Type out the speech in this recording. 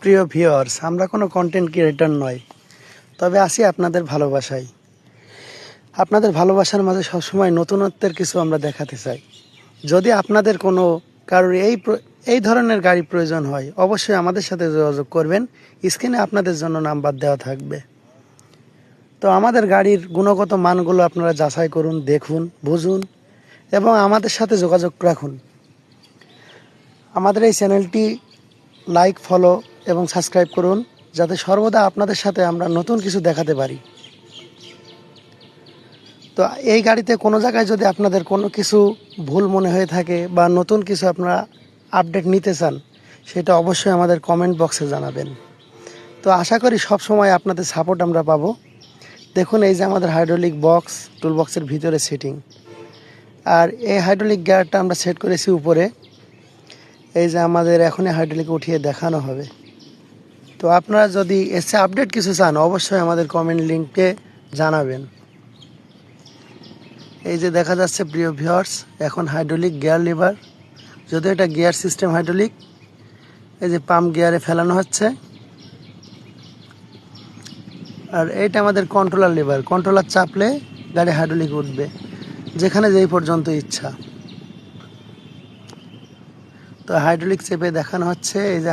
প্রিয় ভিউয়ার্স আমরা কোনো কন্টেন্ট ক্রিয়েটর নয় তবে আসি আপনাদের ভালোবাসায়। আপনাদের ভালোবাসার মাঝে সবসময় নতুনত্বের কিছু আমরা দেখাতে চাই। যদি আপনাদের কোনো কারোর এই এই ধরনের গাড়ি প্রয়োজন হয়, অবশ্যই আমাদের সাথে যোগাযোগ করবেন। স্ক্রিনে আপনাদের জন্য নাম্বার দেওয়া থাকবে। তো আমাদের গাড়ির গুণগত মানগুলো আপনারা যাচাই করুন, দেখুন, বুঝুন এবং আমাদের সাথে যোগাযোগ রাখুন। আমাদের এই চ্যানেলটি লাইক ফলো এবং সাবস্ক্রাইব করুন, যাতে সর্বদা আপনাদের সাথে আমরা নতুন কিছু দেখাতে পারি। তো এই গাড়িতে কোনো জায়গায় যদি আপনাদের কোনো কিছু ভুল মনে হয়ে থাকে বা নতুন কিছু আপনারা আপডেট নিতে চান, সেটা অবশ্যই আমাদের কমেন্ট বক্সে জানাবেন। তো আশা করি সব সময় আপনাদের সাপোর্ট আমরা পাবো। দেখুন, এই যে আমাদের হাইড্রোলিক বক্স, টুল বক্সের ভিতরে সেটিং। আর এই হাইড্রোলিক গিয়ারটা আমরা সেট করেছি উপরে। এই যে আমাদের এখনই হাইড্রোলিক উঠিয়ে দেখানো হবে। তো আপনারা যদি এসে আপডেট কিছু চান, অবশ্যই আমাদের কমেন্ট লিঙ্কে জানাবেন। এই যে দেখা যাচ্ছে, প্রিয় ভিউয়ার্স এখন হাইড্রোলিক গিয়ার লিভার যদি এটা গিয়ার সিস্টেম হাইড্রোলিক এই যে পাম্প গিয়ারে ফেলানো হচ্ছে। আর এইটা আমাদের কন্ট্রোলার লিভার কন্ট্রোলার চাপলে গাড়ি হাইড্রোলিক উঠবে, যেখানে যেই পর্যন্ত ইচ্ছা। তো হাইড্রোলিক চেপে দেখানো হচ্ছে, এই যে